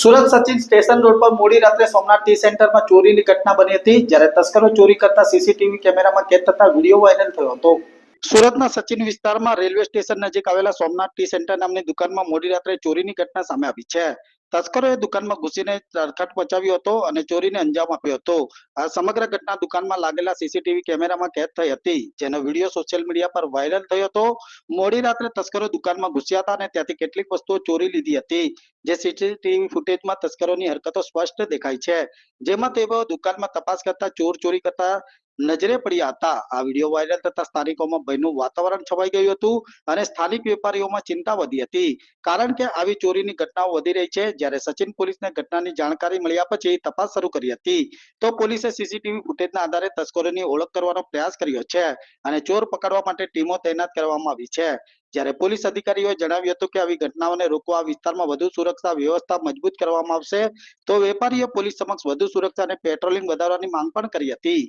Surat Sachin station road પર મોડી રાત્રે સોમનાથ ટી સેન્ટરમાં ચોરીની ઘટના બની હતી. જ્યારે તસ્કરો ચોરી કરતા સીસીટીવી કેમેરામાં કેદ થતા વીડિયો વાયરલ થયો હતો. સુરતના સચિન વિસ્તારમાં રેલવે સ્ટેશન નજીક આવેલા સોમનાથ ટી સેન્ટર નામની દુકાનમાં મોડી રાત્રે ચોરીની ઘટના સામે આવી છે. તસ્કરોએ દુકાનમાં ઘૂસીને તરખટ મચાવ્યો હતો અને ચોરીને અંજામ આપ્યો હતો. આ સમગ્ર ઘટના દુકાનમાં લાગેલા સીસીટીવી કેમેરામાં કેદ થઈ હતી, જેનો વીડિયો સોશિયલ મીડિયા પર વાયરલ થયો હતો. મોડી રાત્રે તસ્કરો દુકાનમાં ઘૂસ્યા હતા અને ત્યાંથી કેટલીક વસ્તુઓ ચોરી લીધી હતી, જે સીસીટીવી ફૂટેજમાં તસ્કરોની હરકતો સ્પષ્ટ દેખાય છે. જેમાં તેઓ દુકાનમાં તપાસ કરતા ચોર ચોરી કરતા નજરે પડ્યા હતા આ વીડિયો વાયરલ થતા સ્થાનિકોમાં ભયનું વાતાવરણ છવાઈ ગયું હતું અને સ્થાનિક વેપારીઓમાં ચિંતા વધી હતી. કારણ કે આવી ચોરીની ઘટનાઓ વધી રહી છે, જ્યારે સચિન પોલીસને ઘટનાની જાણકારી મળ્યા પછી તપાસ શરૂ કરી હતી. તો પોલીસે સીસીટીવી ફૂટેજના આધારે તસ્કરોની ઓળખ કરવાનો પ્રયાસ કર્યો છે અને ચોર પકડવા માટે ટીમો તૈનાત કરવામાં આવી છે. જ્યારે પોલીસ અધિકારીઓએ જણાવ્યું હતું કે આવી ઘટનાઓને રોકવા વિસ્તારમાં વધુ સુરક્ષા વ્યવસ્થા મજબૂત કરવામાં આવશે, તો વેપારીએ પોલીસ સમક્ષ વધુ સુરક્ષા અને પેટ્રોલિંગ વધારવાની માંગ પણ કરી હતી.